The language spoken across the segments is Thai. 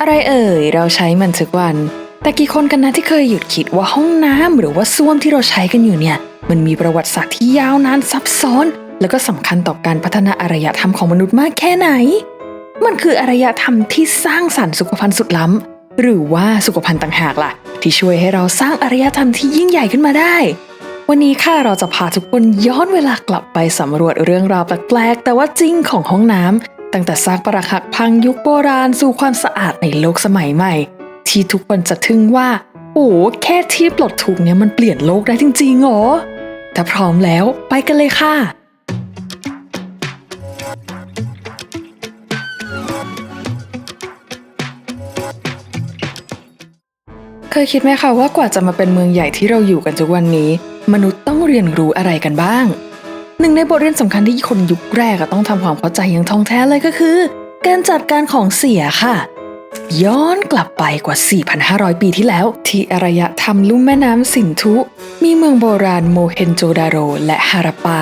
อะไรเอ่ย เราใช้มันทุกวัน แต่กี่คนกันนะที่เคยหยุดคิดว่าห้องน้ำหรือว่าส้วมที่เราใช้กันอยู่เนี่ย มันมีประวัติศาสตร์ที่ยาวนานซับซ้อน แล้วก็สำคัญต่อการพัฒนาอารยธรรมของมนุษย์มากแค่ไหน มันคืออารยธรรมที่สร้างสรรค์สุขภัณฑ์สุดล้ำหรือว่าสุขภัณฑ์ต่างหากล่ะ ที่ช่วยให้เราสร้างอารยธรรมที่ยิ่งใหญ่ขึ้นมาได้ วันนี้ค่ะเราจะพาทุกคนย้อนเวลากลับไปสำรวจเรื่องราวแปลกๆแต่ว่าจริงของห้องน้ำ ตั้งแต่ซากปรักหักพังยุคโบราณสู่ความสะอาดในโลกสมัยใหม่ ที่ทุกคนจะทึ่งว่า โอ้แค่ที่ปลดทุกเนี่ยมันเปลี่ยนโลกได้จริงๆเหรอถ้าพร้อมแล้วไปกันเลยค่ะเคยคิดไหมคะว่ากว่าจะมาเป็นเมืองใหญ่ที่เราอยู่กันทุกวันนี้ มนุษย์ต้องเรียนรู้อะไรกันบ้าง หนึ่งในบทเรียนสำคัญที่คนยุคแรกอะต้องทำความเข้าใจอย่างท่องแท้เลยก็คือ การจัดการของเสียค่ะ ย้อนกลับไปกว่า 4,500 ปีที่แล้ว ที่อารยธรรมลุ่มแม่น้ำสินธุ มีเมืองโบราณโมเฮนโจดาโร และฮาราปา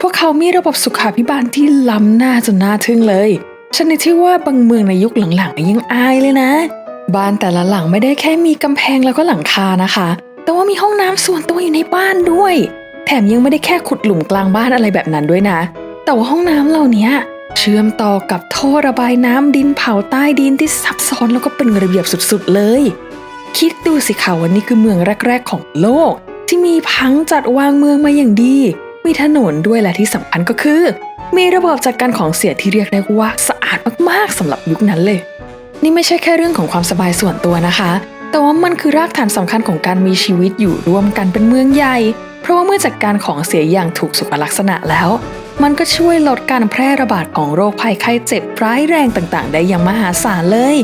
พวกเขามีระบบสุขาภิบาลที่ล้ำหน้าจนน่าทึ่งเลยชนิดที่ว่าบางเมืองในยุคหลังๆยังอายเลยนะ บ้านแต่ละหลังไม่ได้แค่มีกำแพงแล้วก็หลังคานะคะ แต่ว่ามีห้องน้ำส่วนตัวอยู่ในบ้านด้วย แถมยังไม่ได้แค่ขุดหลุมกลางบ้านอะไรแบบนั้นด้วยนะ แต่ว่าห้องน้ำเหล่านี้เชื่อมต่อกับท่อระบายน้ำดินเผาใต้ดินที่ซับซ้อนแล้วก็เป็นระเบียบสุดๆเลย คิดดูสิค่ะว่านี่คือเมืองแรก ๆ ของโลก ที่มีพังจัดวางเมืองมาอย่างดี มีถนนด้วยและที่สำคัญก็คือ มีระบบจัดการของเสียที่เรียกได้ว่าสะอาดมากๆสำหรับยุคนั้นเลย นี่ไม่ใช่แค่เรื่องของความสบายส่วนตัวนะคะ แต่ว่ามันคือรากฐานสำคัญของการมีชีวิตอยู่ร่วมกันเป็นเมืองใหญ่ เพราะว่าเมื่อจัดการของเสียอย่างถูกสุขลักษณะแล้ว มันก็ช่วยลดการแพร่ระบาดของโรคภัยไข้เจ็บร้ายแรงต่างๆ ได้อย่างมหาศาลเลย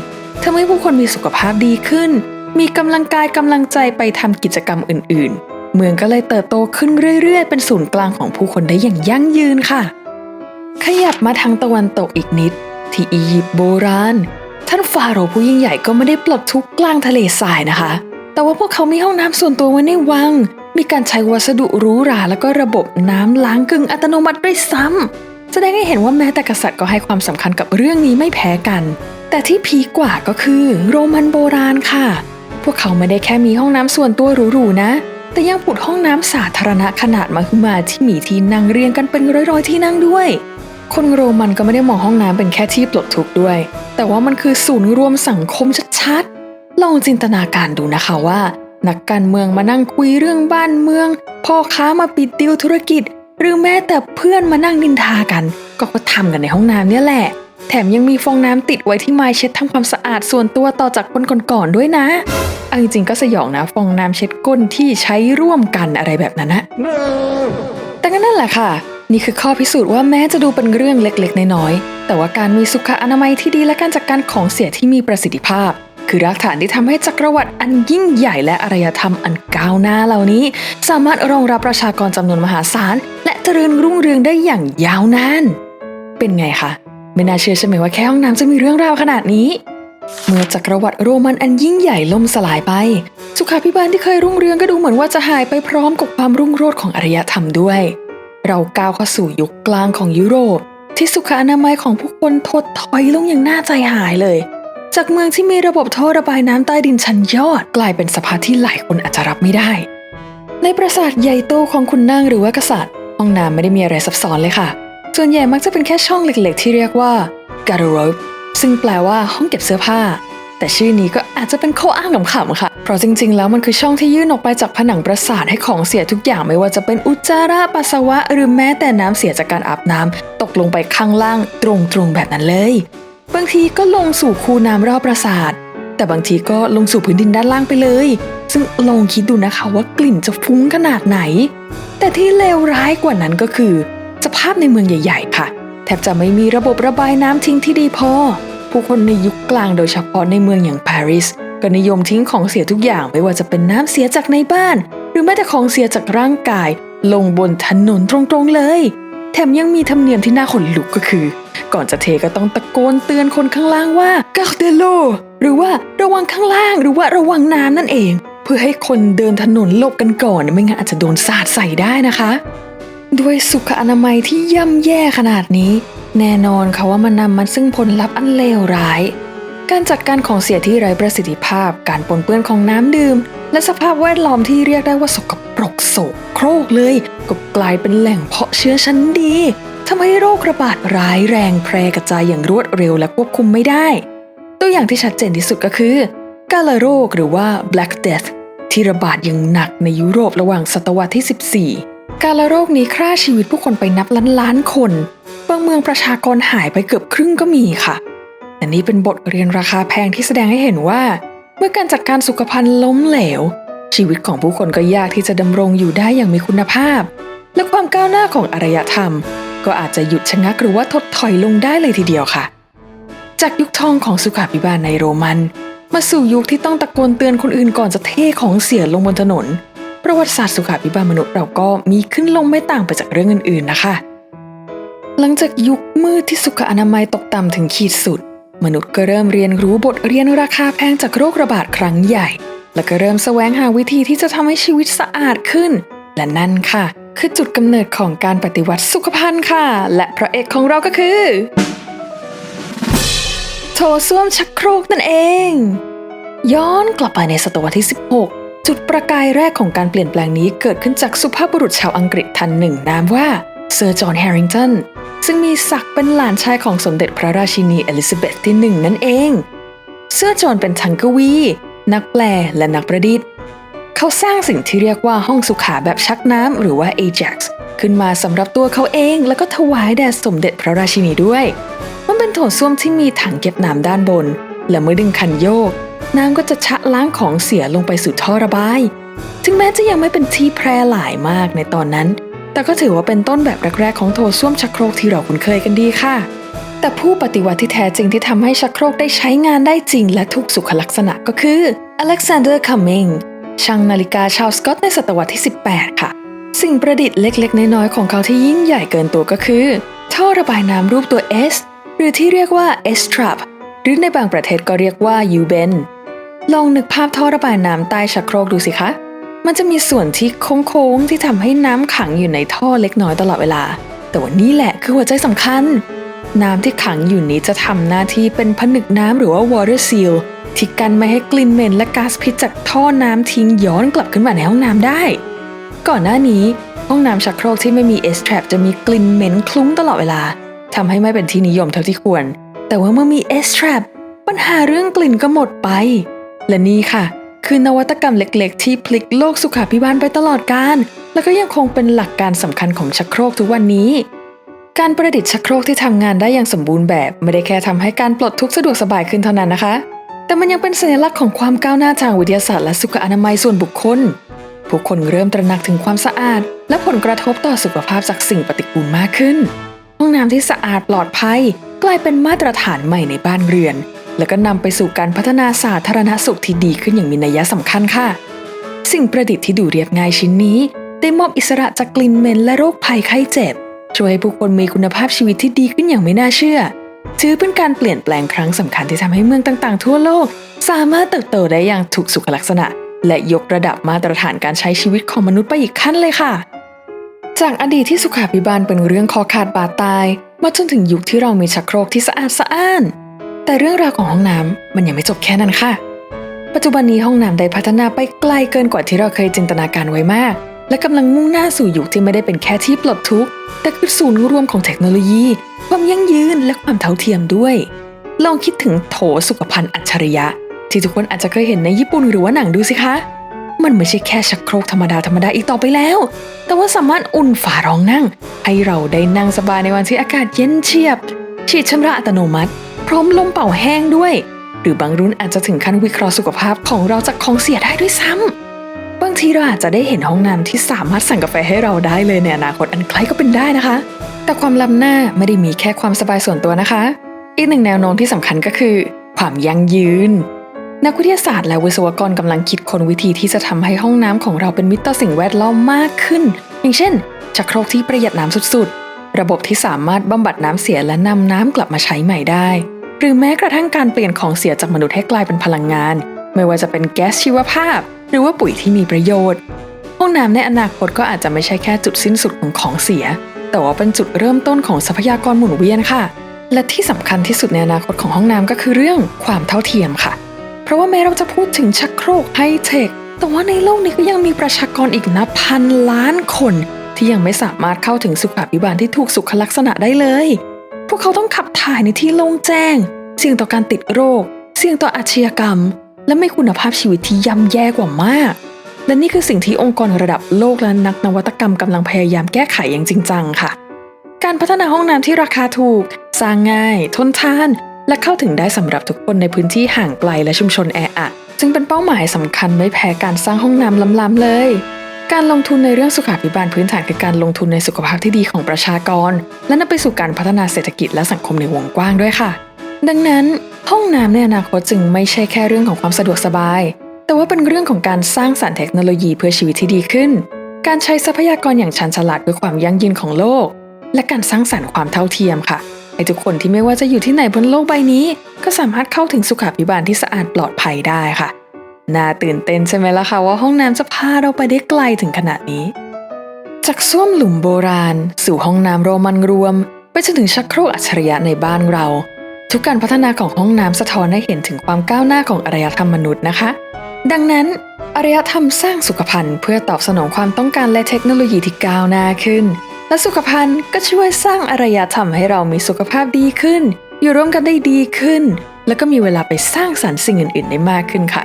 ทำให้ผู้คนมีสุขภาพดีขึ้น มีกำลังกายกำลังใจไปทำกิจกรรมอื่น ๆ เมืองก็เลยเติบโตขึ้นเรื่อย ๆ เป็นศูนย์กลางของผู้คนได้อย่างยั่งยืนค่ะ ขยับมาทางตะวันตกอีกนิด ที่อียิปต์โบราณ ท่านฟาโรห์ผู้ยิ่งใหญ่ก็ไม่ได้ปลดทุกข์กลางทะเลทรายนะคะ แต่ว่าพวกเขามีห้องน้ำส่วนตัวไว้ในวัง มีการใช้วัสดุหรูหราแล้วก็ระบบน้ำล้างกึ่งอัตโนมัติด้วยซ้ำแสดงให้เห็นว่าแม้แต่กษัตริย์ก็ให้ความสำคัญกับเรื่องนี้ไม่แพ้กัน แต่ที่พีกว่าก็คือ โรมันโบราณค่ะ พวกเขาไม่ได้แค่มีห้องน้ำส่วนตัวหรูๆนะ แต่ยังผุดห้องน้ำสาธารณะขนาดมหึมาที่มีที่นั่งเรียงกันเป็นร้อยๆที่นั่งด้วยคนโรมันก็ไม่ได้มองห้องน้ำเป็นแค่ที่ปลดทุกข์ด้วย แต่ว่ามันคือศูนย์รวมสังคมชัดๆ ลองจินตนาการดูนะคะว่า นักการเมืองมานั่งคุยเรื่องบ้านเมือง พ่อค้ามาปิดดีลธุรกิจ หรือแม้แต่เพื่อนมานั่งนินทากัน ก็ก็ทำกันในห้องน้ำเนี่ยแหละ แถมยังมีฟองน้ำติดไว้ที่ไม้เช็ดทำความสะอาดส่วนตัวต่อจากคนก่อนๆด้วยนะเอาจริงๆก็สยองนะฟองน้ำเช็ดก้นที่ใช้ร่วมกันอะไรแบบนั้นนะแต่ก็นั่นแหละค่ะ นี่คือข้อพิสูจน์ว่าแม้จะดูเป็นเรื่องเล็กๆ น้อยๆแต่ว่าการมีสุขอนามัยที่ดีและการจัดการของเสียที่มีประสิทธิภาพ คือรากฐานที่ทำให้จักรวรรดิอันยิ่งใหญ่และอารยธรรมอันก้าวหน้าเหล่านี้ สามารถรองรับประชากรจำนวนมหาศาล และเจริญรุ่งเรืองได้อย่างยาวนาน เป็นไงคะ ไม่น่าเชื่อใช่ไหมว่าแค่ห้องน้ำจะมีเรื่องราวขนาดนี้ เมื่อจักรวรรดิโรมันอันยิ่งใหญ่ล่มสลายไป สุขาภิบาลที่เคยรุ่งเรืองก็ดูเหมือนว่าจะหายไปพร้อมกับความรุ่งโรจน์ของอารยธรรมด้วย เราก้าวเข้าสู่ยุคกลางของยุโรปที่สุขอนามัยของผู้คนถดถอยลงอย่างน่าใจหายเลย จากเมืองที่มีระบบท่อระบายน้ำใต้ดินชั้นยอด กลายเป็นสภาพที่หลายคนอาจจะรับไม่ได้ ในปราสาทใหญ่โตของคุณนางหรือว่ากษัตริย์ห้องน้ำไม่ได้มีอะไรซับซ้อนเลยค่ะ ส่วนใหญ่มักจะเป็นแค่ช่องเล็กๆ ที่เรียกว่า garderobe ซึ่งแปลว่าห้องเก็บเสื้อผ้า แต่ชื่อนี้ก็อาจจะเป็นข้ออ้างขำๆค่ะ เพราะจริงๆ แล้วมันคือช่องที่ยื่นออกไปจากผนังปราสาทให้ของเสียทุกอย่างไม่ว่าจะเป็นอุจจาระปัสสาวะ หรือแม้แต่น้ำเสียจากการอาบน้ำตกลงไปข้างล่างตรงๆแบบนั้นเลย บางทีก็ลงสู่คูน้ำรอบปราสาท แต่บางทีก็ลงสู่พื้นดินด้านล่างไปเลย ซึ่งลองคิดดูนะคะว่ากลิ่นจะฟุ้งขนาดไหน แต่ที่เลวร้ายกว่านั้นก็คือ สภาพในเมืองใหญ่ ๆ ค่ะ แทบจะไม่มีระบบระบายน้ำทิ้งที่ดีพอ ผู้คนในยุคกลางโดยเฉพาะในเมืองอย่างปารีสก็นิยมทิ้งของเสียทุกอย่างไม่ว่าจะเป็นน้ำเสียจากในบ้าน หรือแม้แต่ของเสียจากร่างกาย ลงบนถนนตรงๆเลย แถมยังมีธรรมเนียมที่น่าขนลุกก็คือ ก่อนจะเทก็ต้องตะโกนเตือนคนข้างล่างว่า g a r d e l o หรือว่าระวังข้างล่างหรือว่าระวังน้ำนั่นเอง เพื่อให้คนเดินถนนหลบกันก่อนไม่งั้นอาจจะโดนสาดใส่ได้นะคะ ด้วยสุขอนามัยที่ย่ำแย่ขนาดนี้ แน่นอนค่ะว่ามันนำมาซึ่งผลลัพธ์อันเลวร้าย การจัดการของเสียที่ไร้ประสิทธิภาพ การปนเปื้อนของน้ำดื่ม และสภาพแวดล้อมที่เรียกได้ว่าสกปรกโสโครกเลย ก็กลายเป็นแหล่งเพาะเชื้อชั้นดีทำให้โรคระบาดร้ายแรงแพร่กระจายอย่างรวดเร็วและควบคุมไม่ได้ ตัวอย่างที่ชัดเจนที่สุดก็คือกาลาโรคหรือว่า Black Death ที่ระบาดอย่างหนักในยุโรประหว่างศตวรรษที่ 14 กาลาโรคนี้ฆ่าชีวิตผู้คนไปนับล้านล้านคน บางเมืองประชากรหายไปเกือบครึ่งก็มีค่ะ แต่นี่เป็นบทเรียนราคาแพงที่แสดงให้เห็นว่า เมื่อการจัดการสุขภัณฑ์ล้มเหลว ชีวิตของผู้คนก็ยากที่จะดำรงอยู่ได้อย่างมีคุณภาพ และความก้าวหน้าของอารยธรรม ก็อาจจะหยุดชะงักหรือว่าถดถอยลงได้เลยทีเดียวค่ะ จากยุคทองของสุขาภิบาลในโรมัน มาสู่ยุคที่ต้องตะโกนเตือนคนอื่นก่อนจะเทของเสียลงบนถนน ประวัติศาสตร์สุขาภิบาลมนุษย์เราก็มีขึ้นลงไม่ต่างไปจากเรื่องอื่นๆนะคะ หลังจากยุคมืดที่สุขอนามัยตกต่ำถึงขีดสุด มนุษย์ก็เริ่มเรียนรู้บทเรียนราคาแพงจากโรคระบาดครั้งใหญ่ แล้วก็เริ่มแสวงหาวิธีที่จะทำให้ชีวิตสะอาดขึ้น และนั่นค่ะ คือจุดกำเนิดของการปฏิวัติสุขภัณฑ์ค่ะ และพระเอกของเราก็คือ โถส้วมชักโครกนั่นเอง ย้อนกลับไปในศตวรรษที่ 16 จุดประกายแรกของการเปลี่ยนแปลงนี้เกิดขึ้นจากสุภาพบุรุษชาวอังกฤษท่านหนึ่งนามว่าเซอร์จอห์นแฮริงตันซึ่งมีศักดิ์เป็นหลานชายของสมเด็จพระราชินีเอลิซาเบธที่หนึ่งนั่นเอง เซอร์จอห์นเป็นทังกวี นักแปลและนักประดิษฐ์ เขาสร้างสิ่งที่เรียกว่าห้องสุขาแบบชักน้ำหรือว่า Ajax ขึ้นมาสำหรับตัวเขาเองแล้วก็ถวายแด่สมเด็จพระราชินีด้วย มันเป็นโถส้วมที่มีถังเก็บน้ำด้านบน และเมื่อดึงคันโยก น้ำก็จะชะล้างของเสียลงไปสู่ท่อระบาย ถึงแม้จะยังไม่เป็นที่แพร่หลายมากในตอนนั้น แต่ก็ถือว่าเป็นต้นแบบแรกๆของโถส้วมชักโครกที่เราคุ้นเคยกันดีค่ะ แต่ผู้ปฏิวัติที่แท้จริงที่ทำให้ชักโครกได้ใช้งานได้จริง และถูกสุขลักษณะก็คืออเล็กซานเดอร์คัมมิงช่างนาฬิกาชาวสกอตในศตวรรษที่ 18 ค่ะ สิ่งประดิษฐ์เล็กๆ น้อยๆ ของเขาที่ยิ่งใหญ่เกินตัวก็คือท่อระบายน้ำรูปตัว S หรือที่เรียกว่า S-trap หรือในบางประเทศก็เรียกว่า U-bend ลองนึกภาพท่อระบายน้ำใต้ชักโครกดูสิคะ มันจะมีส่วนที่โค้งๆที่ทำให้น้ำขังอยู่ในท่อเล็กน้อยตลอดเวลา แต่ว่านี่แหละคือหัวใจสำคัญ น้ำที่ขังอยู่นี้จะทำหน้าที่เป็นผนึกน้ำหรือว่า water seal ที่กันไม่ให้กลิ่นเหม็นและก๊าซพิษจากท่อน้ำทิ้งย้อนกลับขึ้นมาในห้องน้ำได้ ก่อนหน้านี้ ห้องน้ำชักโครกที่ไม่มี S-trap จะมีกลิ่นเหม็นคลุ้งตลอดเวลาทำให้ไม่เป็นที่นิยมเท่าที่ควร แต่ว่าเมื่อมี S-trap ปัญหาเรื่องกลิ่นก็หมดไป และนี่ค่ะ คือนวัตกรรมเล็กๆ ที่พลิกโลกสุขาภิบาลไปตลอดกาลแล้วก็ยังคงเป็นหลักการสำคัญของชักโครกทุกวันนี้ การประดิษฐ์ชักโครกที่ทำงานได้อย่างสมบูรณ์แบบ ไม่ได้แค่ทำให้การปลดทุกข์สะดวกสบายขึ้นเท่านั้นนะคะ แต่มันยังเป็นสัญลักษณ์ของความก้าวหน้าทางวิทยาศาสตร์และสุขอนามัยส่วนบุคคล ผู้คนเริ่มตระหนักถึงความสะอาด และผลกระทบต่อสุขภาพจากสิ่งปฏิกูลมากขึ้น ห้องน้ำที่สะอาดปลอดภัย กลายเป็นมาตรฐานใหม่ในบ้านเรือน แล้วก็นำไปสู่การพัฒนาสาธารณสุขที่ดีขึ้นอย่างมีนัยสำคัญค่ะ สิ่งประดิษฐ์ที่ดูเรียบง่ายชิ้นนี้ ได้มอบอิสระจากกลิ่นเหม็นและโรคภัยไข้เจ็บ ช่วยให้ผู้คนมีคุณภาพชีวิตที่ดีขึ้นอย่างไม่น่าเชื่อ ถือเป็นการเปลี่ยนแปลงครั้งสำคัญที่ทำให้เมืองต่างๆ ทั่วโลก สามารถเติบโตได้อย่างถูกสุขลักษณะ และยกระดับมาตรฐานการใช้ชีวิตของมนุษย์ไปอีกขั้นเลยค่ะ จากอดีตที่สุขาภิบาลเป็นเรื่องคอขาดบาดตาย มาจนถึงยุคที่เรามีชักโครกที่สะอาดสะอ้าน แต่เรื่องราวของห้องน้ำมันยังไม่จบแค่นั้นค่ะ ปัจจุบันนี้ห้องน้ำได้พัฒนาไปไกลเกินกว่าที่เราเคยจินตนาการไว้มาก และกำลังมุ่งหน้าสู่ยุคที่ไม่ได้เป็นแค่ที่ปลดทุกข์ แต่คือศูนย์รวมของเทคโนโลยี ความยั่งยืนและความเท่าเทียมด้วย ลองคิดถึงโถสุขภัณฑ์อัจฉริยะ ที่ทุกคนอาจจะเคยเห็นในญี่ปุ่นหรือว่าหนังดูสิคะ มันไม่ใช่แค่ชักโครกธรรมดาธรรมดาอีกต่อไปแล้ว แต่ว่าสามารถอุ่นฝารองนั่ง ให้เราได้นั่งสบายในวันที่อากาศเย็นเฉียบ ฉีดชำระอัตโนมัติ พร้อมลมเป่าแห้งด้วย หรือบางรุ่นอาจจะถึงขั้นวิเคราะห์สุขภาพของเราจากของเสียได้ด้วยซ้ำางทีเราอาจจะได้เห็นห้องน้ำที่สามารถสั่งกาแฟให้เราได้เลยในอนาคตอันใกล้ก็เป็นได้นะคะ แต่ความล้ำหน้าไม่ได้มีแค่ความสบายส่วนตัวนะคะ อีกหนึ่งแนวโน้มที่สำคัญก็คือ ความยั่งยืน นักวิทยาศาสตร์และวิศวกรกำลังคิดค้นวิธีที่จะทำให้ห้องน้ำของเราเป็นมิตรต่อสิ่งแวดล้อมมากขึ้น อย่างเช่นชักโครกที่ประหยัดน้ำสุดๆ ระบบที่สามารถบำบัดน้ำเสียและนำน้ำกลับมาใช้ใหม่ได้ หรือแม้กระทั่งการเปลี่ยนของเสียจากมนุษย์ให้กลายเป็นพลังงาน ไม่ว่าจะเป็นแก๊สชีวภาพ หรือว่าปุ๋ยที่มีประโยชน์ห้องน้ำในอนาคตก็อาจจะไม่ใช่แค่จุดสิ้นสุดของของเสีย แต่ว่าเป็นจุดเริ่มต้นของทรัพยากรหมุนเวียนค่ะ และที่สำคัญที่สุดในอนาคตของห้องน้ำก็คือเรื่องความเท่าเทียมค่ะ เพราะว่าแม้เราจะพูดถึงชักโครกไฮเทคแต่ว่าในโลกนี้ก็ยังมีประชากรอีกนับพันล้านคน ที่ยังไม่สามารถเข้าถึงสุขาภิบาลที่ถูกสุขลักษณะได้เลย พวกเขาต้องขับถ่ายในที่โล่งแจ้ง เสี่ยงต่อการติดโรค เสี่ยงต่ออาชญากรรม และไม่คุณภาพชีวิตที่ย่ำแย่กว่ามาก และนี่คือสิ่งที่องค์กรระดับโลกและนักนวัตกรรมกำลังพยายามแก้ไขอย่างจริงจังค่ะ การพัฒนาห้องน้ำที่ราคาถูก สร้างง่าย ทนทาน และเข้าถึงได้สำหรับทุกคนในพื้นที่ห่างไกลและชุมชนแออัดจึงเป็นเป้าหมายสำคัญไม่แพ้การสร้างห้องน้ำล้ำๆเลย การลงทุนในเรื่องสุขาภิบาลพื้นฐานคือการลงทุนในสุขภาพที่ดีของประชากร และนำไปสู่การพัฒนาเศรษฐกิจและสังคมในวงกว้างด้วยค่ะ ดังนั้นห้องน้ำในอนาคตจึงไม่ใช่แค่เรื่องของความสะดวกสบาย แต่ว่าเป็นเรื่องของการสร้างสรรค์เทคโนโลยีเพื่อชีวิตที่ดีขึ้น การใช้ทรัพยากรอย่างชันฉลาดเพื่อความยั่งยืนของโลก และการสร้างสรรค์ความเท่าเทียมค่ะให้ทุกคนที่ไม่ว่าจะอยู่ที่ไหนบนโลกใบนี้ ก็สามารถเข้าถึงสุขาภิบาลที่สะอาดปลอดภัยได้ค่ะ น่าตื่นเต้นใช่ไหมล่ะคะว่าห้องน้ำจะพาเราไปได้ไกลถึงขนาดนี้ จากส้วมหลุมโบราณ สู่ห้องน้ำโรมันรวม ไปจนถึงชักโครกอัจฉริยะในบ้านเรา ทุกการพัฒนาของห้องน้ำสะท้อนให้เห็นถึงความก้าวหน้าของอารยธรรมมนุษย์นะคะ ดังนั้นอารยธรรมสร้างสุขภัณฑ์เพื่อตอบสนองความต้องการและเทคโนโลยีที่ก้าวหน้าขึ้น และสุขภัณฑ์ก็ช่วยสร้างอารยธรรมให้เรามีสุขภาพดีขึ้น อยู่ร่วมกันได้ดีขึ้น แล้วก็มีเวลาไปสร้างสรรค์สิ่งอื่น ๆ ได้มากขึ้นค่ะ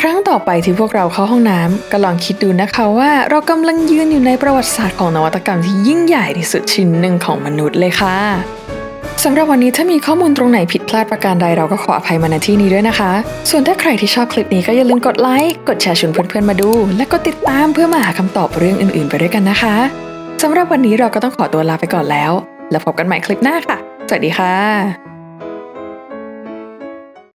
ครั้งต่อไปที่พวกเราเข้าห้องน้ำก็ลองคิดดูนะคะว่าเรากำลังยืนอยู่ในประวัติศาสตร์ของนวัตกรรมที่ยิ่งใหญ่ที่สุดชิ้นหนึ่งของมนุษย์เลยค่ะ สำหรับวันนี้ถ้ามีข้อมูลตรงไหนผิดพลาดประการใดเราก็ขออภัยมาณที่นี้ด้วยนะคะ ส่วนถ้าใครที่ชอบคลิปนี้ก็อย่าลืมกดไลค์ กดแชร์ชวนเพื่อนๆมาดู และกดติดตามเพื่อมาหาคำตอบเรื่องอื่นๆ ไปด้วยกันนะคะสำหรับวันนี้เราก็ต้องขอตัวลาไปก่อนแล้ว แล้วพบกันใหม่คลิปหน้าค่ะ สวัสดีค่ะ